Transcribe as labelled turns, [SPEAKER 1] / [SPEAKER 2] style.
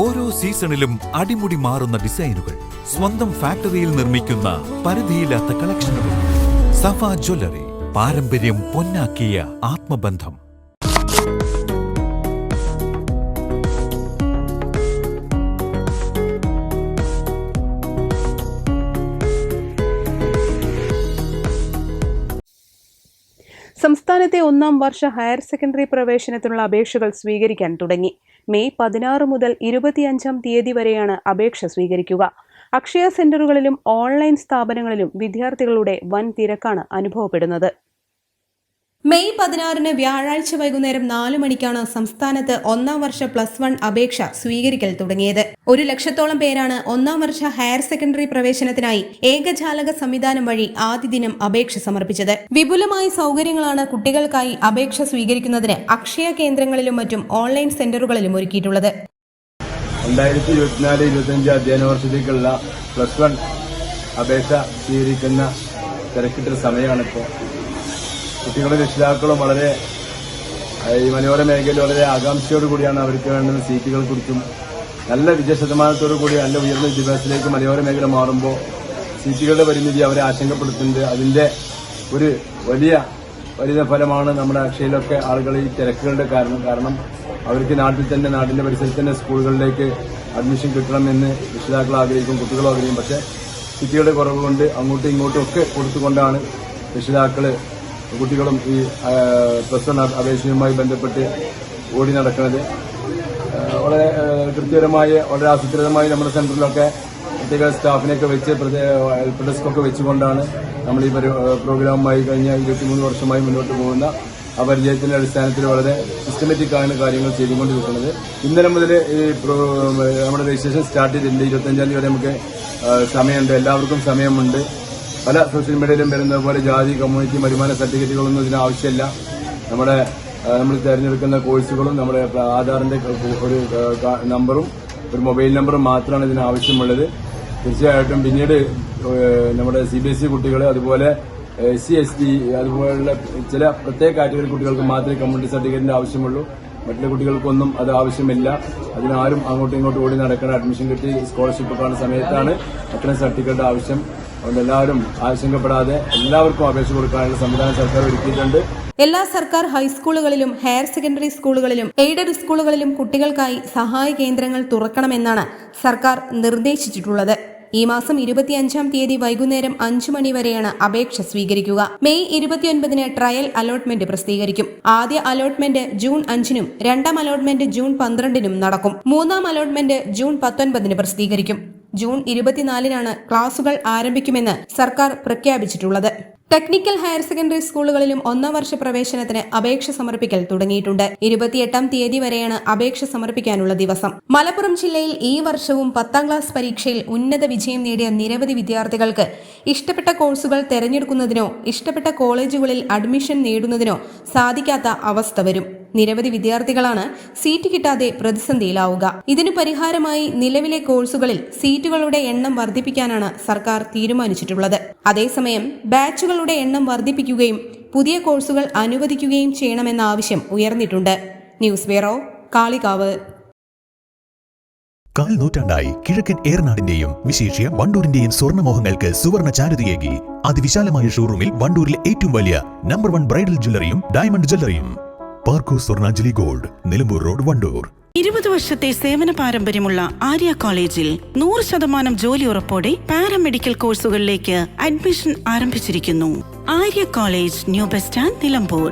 [SPEAKER 1] ഓരോ സീസണിലും അടിമുടി മാറുന്ന ഡിസൈനുകൾ സ്വന്തം ഫാക്ടറിയിൽ നിർമ്മിക്കുന്ന പരിധിയില്ലാത്ത കളക്ഷനുകൾ. സഫ ജ്വല്ലറി പാരമ്പര്യം പൊന്നാക്കിയ ആത്മബന്ധം.
[SPEAKER 2] സംസ്ഥാനത്തെ ഒന്നാം വർഷ ഹയർ സെക്കൻഡറി പ്രവേശനത്തിനുള്ള അപേക്ഷകൾ സ്വീകരിക്കാൻ തുടങ്ങി. മെയ് പതിനാറ് മുതൽ ഇരുപത്തിയഞ്ചാം തീയതി വരെയാണ് അപേക്ഷ സ്വീകരിക്കുക. അക്ഷയ സെന്ററുകളിലും ഓൺലൈൻ സ്ഥാപനങ്ങളിലും വിദ്യാർത്ഥികളുടെ വൻ തിരക്കാണ് അനുഭവപ്പെടുന്നത്. മെയ് പതിനാറിന് വ്യാഴാഴ്ച വൈകുന്നേരം നാല് മണിക്കാണ് സംസ്ഥാനത്ത് ഒന്നാം വർഷ പ്ലസ് വൺ അപേക്ഷ സ്വീകരിക്കൽ തുടങ്ങിയത്. ഒരു ലക്ഷത്തോളം പേരാണ് ഒന്നാം വർഷ ഹയർ സെക്കൻഡറി പ്രവേശനത്തിനായി ഏകജാലക സംവിധാനം വഴി ആദ്യ ദിനം അപേക്ഷ സമർപ്പിച്ചത്. വിപുലമായ സൗകര്യങ്ങളാണ് കുട്ടികൾക്കായി അപേക്ഷ സ്വീകരിക്കുന്നതിന് അക്ഷയ കേന്ദ്രങ്ങളിലും മറ്റും ഓൺലൈൻ സെന്ററുകളിലും ഒരുക്കിയിട്ടുള്ളത്.
[SPEAKER 3] രണ്ടായിരത്തി ഇരുപത്തിനാല് ഇരുപത്തിയഞ്ച് അധ്യയന വർഷത്തേക്കുള്ള പ്ലസ് വൺ അപേക്ഷ സ്വീകരിക്കുന്ന തിരക്കിട്ട സമയമാണിപ്പോൾ. കുട്ടികളും രക്ഷിതാക്കളും വളരെ ഈ മലയോര മേഖലയിൽ വളരെ ആകാംക്ഷയോട് കൂടിയാണ് അവർക്ക് വേണ്ടുന്ന സീറ്റുകളെ കുറിച്ചും നല്ല വിജയ ശതമാനത്തോടു കൂടി നല്ല ഉയർന്ന വിദ്യാഭ്യാസത്തിലേക്ക് മലയോര മേഖല മാറുമ്പോൾ സീറ്റുകളുടെ പരിമിതി അവരെ ആശങ്കപ്പെടുത്തുന്നുണ്ട്. അതിന്റെ ഒരു വലിയ വലിയ ഫലമാണ് നമ്മുടെ അക്ഷയയിലൊക്കെ ആളുകൾ ഈ തിരക്കുകളുടെ കാരണം. കാരണം അവർക്ക് നാട്ടിൽ തന്നെ നാട്ടിന്റെ പരിസരത്ത് തന്നെ സ്കൂളുകളിലേക്ക് അഡ്മിഷൻ കിട്ടണമെന്ന് രക്ഷിതാക്കൾ ആഗ്രഹിക്കും കുട്ടികളും ആഗ്രഹിക്കും. പക്ഷേ സിറ്റികളുടെ കുറവ് കൊണ്ട് അങ്ങോട്ടും ഇങ്ങോട്ടും ഒക്കെ കൊടുത്തുകൊണ്ടാണ് രക്ഷിതാക്കൾ കുട്ടികളും ഈ പ്ലസ് വൺ അപേക്ഷയുമായി ബന്ധപ്പെട്ട് ഓടി നടക്കുന്നത് വളരെ ഏഹ് കൃത്യകരമായ വളരെ ആസൂത്രിതമായി നമ്മുടെ സെന്ററിലൊക്കെ പ്രത്യേക സ്റ്റാഫിനെയൊക്കെ വെച്ച് ഹെൽപ്പ് ഡെസ്ക് ഒക്കെ വെച്ചുകൊണ്ടാണ് നമ്മൾ ഈ പരി- പ്രോഗ്രാമുമായി കഴിഞ്ഞ ഇരുപത്തിമൂന്ന് വർഷമായി മുന്നോട്ട് പോകുന്ന ആ പരിചയത്തിന്റെ അടിസ്ഥാനത്തിൽ വളരെ സിസ്റ്റമാറ്റിക് ആണ് കാര്യങ്ങൾ ചെയ്തുകൊണ്ടിരിക്കുന്നത്. ഇന്നലെ മുതൽ ഈ നമ്മുടെ രജിസ്ട്രേഷൻ സ്റ്റാർട്ട് ചെയ്തിട്ടുണ്ട്. ഇരുപത്തഞ്ചാം തീയതി വരെ നമുക്ക് സമയമുണ്ട്. എല്ലാവർക്കും സമയമുണ്ട്. പല സോഷ്യൽ മീഡിയയിലും വരുന്നത് പോലെ ജാതി കമ്മ്യൂണിറ്റി വരുമാന സർട്ടിഫിക്കറ്റുകളൊന്നും ഇതിന് ആവശ്യമില്ല. നമ്മുടെ നമ്മൾ തിരഞ്ഞെടുക്കുന്ന കോഴ്സുകളും നമ്മുടെ ആധാറിന്റെ ഒരു നമ്പറും ഒരു മൊബൈൽ നമ്പറും മാത്രമാണ് ഇതിന് ആവശ്യമുള്ളത്. തീർച്ചയായിട്ടും പിന്നീട് നമ്മുടെ സി ബി എസ് ഇ കുട്ടികൾ അതുപോലെ എസ് സി എസ് ടി അതുപോലുള്ള ചില പ്രത്യേക കാറ്റഗറി കുട്ടികൾക്ക് മാത്രമേ കമ്മ്യൂണിറ്റി സർട്ടിഫിക്കറ്റിന്റെ ആവശ്യമുള്ളൂ. മറ്റുള്ള കുട്ടികൾക്കൊന്നും അത് ആവശ്യമില്ല. അതിനാരും അങ്ങോട്ടും ഇങ്ങോട്ടും ഓടി നടക്കണം അഡ്മിഷൻ കിട്ടി സ്കോളർഷിപ്പ് കാണുന്ന സമയത്താണ് അത്തരം സർട്ടിഫിക്കറ്റ് ആവശ്യം. അതുകൊണ്ട് എല്ലാവരും ആശങ്കപ്പെടാതെ എല്ലാവർക്കും അപേക്ഷ കൊടുക്കാനുള്ള സംവിധാനം സർക്കാർ ഒരുക്കിയിട്ടുണ്ട്.
[SPEAKER 2] എല്ലാ സർക്കാർ ഹൈസ്കൂളുകളിലും ഹയർ സെക്കൻഡറി സ്കൂളുകളിലും എയ്ഡഡ് സ്കൂളുകളിലും കുട്ടികൾക്കായി സഹായ കേന്ദ്രങ്ങൾ തുറക്കണമെന്നാണ് സർക്കാർ നിർദ്ദേശിച്ചിട്ടുള്ളത്. ഈ മാസം ഇരുപത്തിയഞ്ചാം തീയതി വൈകുന്നേരം അഞ്ചു മണി വരെയാണ് അപേക്ഷ സ്വീകരിക്കുക. മെയ് ഇരുപത്തിയൊൻപതിന് ട്രയൽ അലോട്ട്മെന്റ് പ്രസിദ്ധീകരിക്കും. ആദ്യ അലോട്ട്മെന്റ് ജൂൺ അഞ്ചിനും രണ്ടാം അലോട്ട്മെന്റ് ജൂൺ പന്ത്രണ്ടിനും നടക്കും. മൂന്നാം അലോട്ട്മെന്റ് ജൂൺ പത്തൊൻപതിന് പ്രസിദ്ധീകരിക്കും. ജൂൺ ഇരുപത്തിനാലിനാണ് ക്ലാസുകൾ ആരംഭിക്കുമെന്ന് സർക്കാർ പ്രഖ്യാപിച്ചിട്ടുള്ളത്. ടെക്നിക്കൽ ഹയർ സെക്കൻഡറി സ്കൂളുകളിലും ഒന്നാം വർഷ പ്രവേശനത്തിന് അപേക്ഷ സമർപ്പിക്കൽ തുടങ്ങിയിട്ടുണ്ട്. ഇരുപത്തിയെട്ടാം തീയതി വരെയാണ് അപേക്ഷ സമർപ്പിക്കാനുള്ള ദിവസം. മലപ്പുറം ജില്ലയിൽ ഈ വർഷവും പത്താം ക്ലാസ് പരീക്ഷയിൽ ഉന്നത വിജയം നേടിയ നിരവധി വിദ്യാർത്ഥികൾക്ക് ഇഷ്ടപ്പെട്ട കോഴ്സുകൾ തെരഞ്ഞെടുക്കുന്നതിനോ ഇഷ്ടപ്പെട്ട കോളേജുകളിൽ അഡ്മിഷൻ നേടുന്നതിനോ സാധിക്കാത്ത അവസ്ഥ വരും. നിരവധി വിദ്യാർത്ഥികളാണ് സീറ്റ് കിട്ടാതെ പ്രതിസന്ധിയിലാവുക. ഇതിനു പരിഹാരമായി നിലവിലെ കോഴ്സുകളിൽ സീറ്റുകളുടെ എണ്ണം വർദ്ധിപ്പിക്കാനാണ് സർക്കാർ തീരുമാനിച്ചിട്ടുള്ളത്. അതേസമയം ബാച്ചുകളുടെ എണ്ണം വർദ്ധിപ്പിക്കുകയും പുതിയ കോഴ്സുകൾ അനുവദിക്കുകയും ചെയ്യണമെന്ന ആവശ്യം ഉയർന്നിട്ടുണ്ട്. News bureau Kalikavu.
[SPEAKER 4] കാൽ നൂറ്റാണ്ടായി കിഴക്കൻ ഏറനാടിന്റെയും വിശേഷ്യ വണ്ടൂരിന്റെയും സ്വർണമോഹങ്ങൾക്ക് സുവർണ ചാരുതയേകി. അതിവിശാലമായ ഷോറൂമിൽ വണ്ടൂരിലെ ഏറ്റവും വലിയ നമ്പർ വൺ ബ്രൈഡൽ ജ്വല്ലറിയും diamond ജ്വല്ലറിയും. Parco Swarnanjali gold Nilambur road Wandoor.
[SPEAKER 5] ഇരുപത് വർഷത്തെ സേവന പാരമ്പര്യമുള്ള ആര്യ കോളേജിൽ നൂറ് ശതമാനം ജോലി ഉറപ്പോടെ പാരാമെഡിക്കൽ കോഴ്സുകളിലേക്ക് അഡ്മിഷൻ ആരംഭിച്ചിരിക്കുന്നു. Arya college new bus stand Nilambur.